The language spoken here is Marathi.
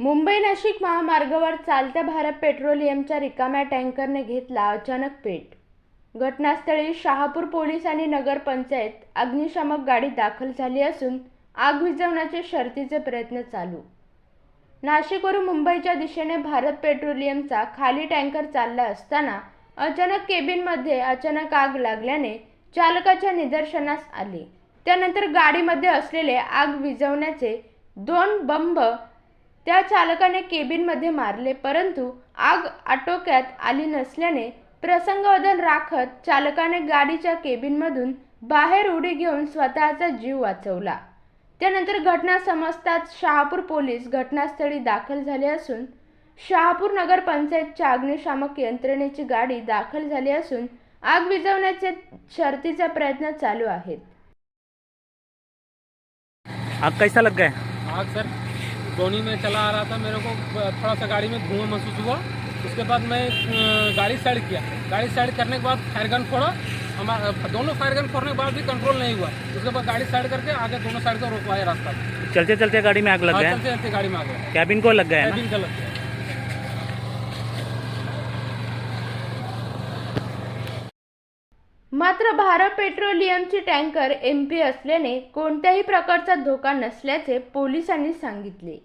मुंबई नाशिक महामार्गावर चालत्या भारत पेट्रोलियमच्या रिकाम्या टँकरने घेतला अचानक पेट. घटनास्थळी शहापूर पोलीस आणि नगरपंचायत अग्निशामक गाडी दाखल झाली असून आग विझवण्याचे शर्तीचे प्रयत्न चालू. नाशिकवरून मुंबईच्या दिशेने भारत पेट्रोलियमचा खाली टँकर चालला असताना अचानक केबिनमध्ये अचानक आग लागल्याने चालकाच्या निदर्शनास आले. त्यानंतर गाडीमध्ये असलेले आग विझवण्याचे दोन बंब त्या चालकाने केबिनमध्ये मारले परंतु आग आटोक्यात आली नसल्याने प्रसंगवदन राखत चालकाने गाडीच्या केबिनमधून बाहेर उडी घेऊन स्वतःचा जीव वाचवला त्यानंतर घटना समजताच शहापूर पोलीस घटनास्थळी दाखल झाले असून शहापूर नगरपंचायतच्या अग्निशामक यंत्रणेची गाडी दाखल झाली असून आग विझवण्याचे शर्थीचे प्रयत्न चालू आहेत आग कैसा लग गया है? आग सर गोनी में चला आ रहा था मेरे को थोड़ा सा गाड़ी में धुआं महसूस हुआ। उसके बाद मैं गाड़ी साइड किया। गाड़ी साइड करने के बाद फायर गन फोड़ा। हमारा दोनों फायर गन फोड़ने के बाद भी कंट्रोल नहीं हुआ। उसके बाद गाड़ी साइड करके आगे दोनों साइड को रोकवाया रास्ता चलते चलते गाड़ी में आग लग गया? चलते चलते गाड़ी में आ गया। कैबिन को लग गया है कैबिन गलत है मात्र भारत पेट्रोलियमची टँकर एम पी असल्याने कोणत्याही प्रकारचा धोका नसल्याचे पोलिसांनी सांगितले.